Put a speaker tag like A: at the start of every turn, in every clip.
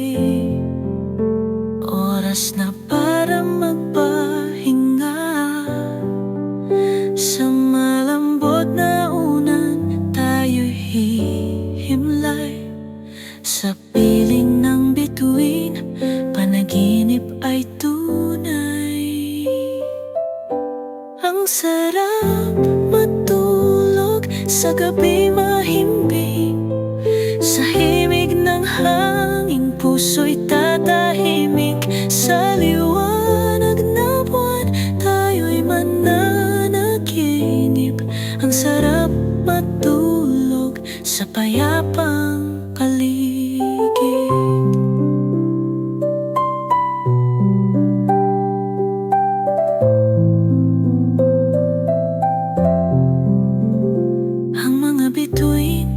A: gabi Oras na para magpahinga. Sa malambot na unan tayo'y hihimlay. Sa piling ng bituin, panaginip ay tunay. Ang sarap matulog sa gabi mahimlay payapang kaligid. Ang mga bituin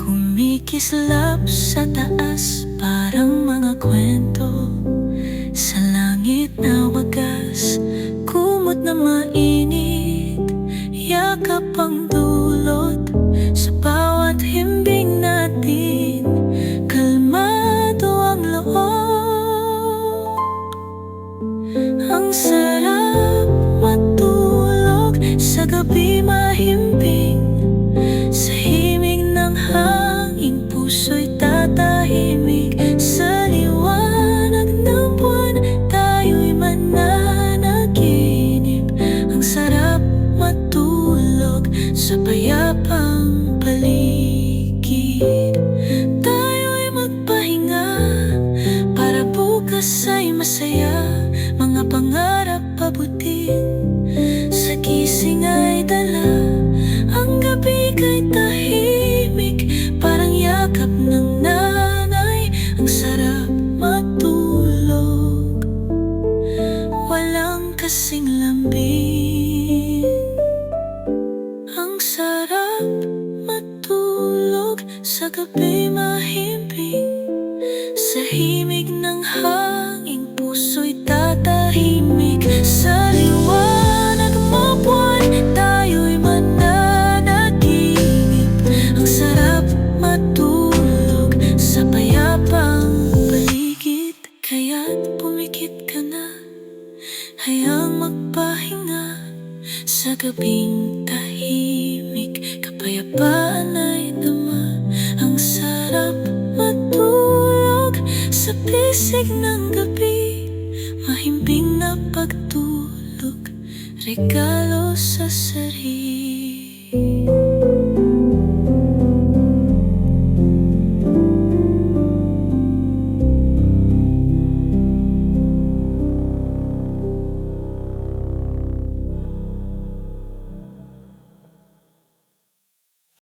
A: Kumikislap sa taas Parang mga kwento Sa langit na wagas. Kumot na mainit Ang sarap matulog Sa gabi mahimbing. Sa himig ng hangin Puso'y tatahimik. Sa liwanag ng buwan Tayo'y mananaginip. Ang sarap matulog Sa payapang paligid. Tayo'y magpahinga Para bukas ay masaya Mga pangarap pabutin Sa gising ay dala Ang gabi kay tahimik. Parang yakap ng nanay Ang sarap matulog. Walang kasing lambing. Ang sarap matulog Sa gabi mahimbing. Sa himig ng hangin tatahimik Sa liwanag mo buwan Tayo'y mananaginip. Ang sarap matulog Sa payapang paligid Kaya't pumikit ka na. Hayang magpahinga Sa gabing Kapayapaan ay dama Ang sarap matulog Sa pisig ng gabi pagtulog Regalo sa sarili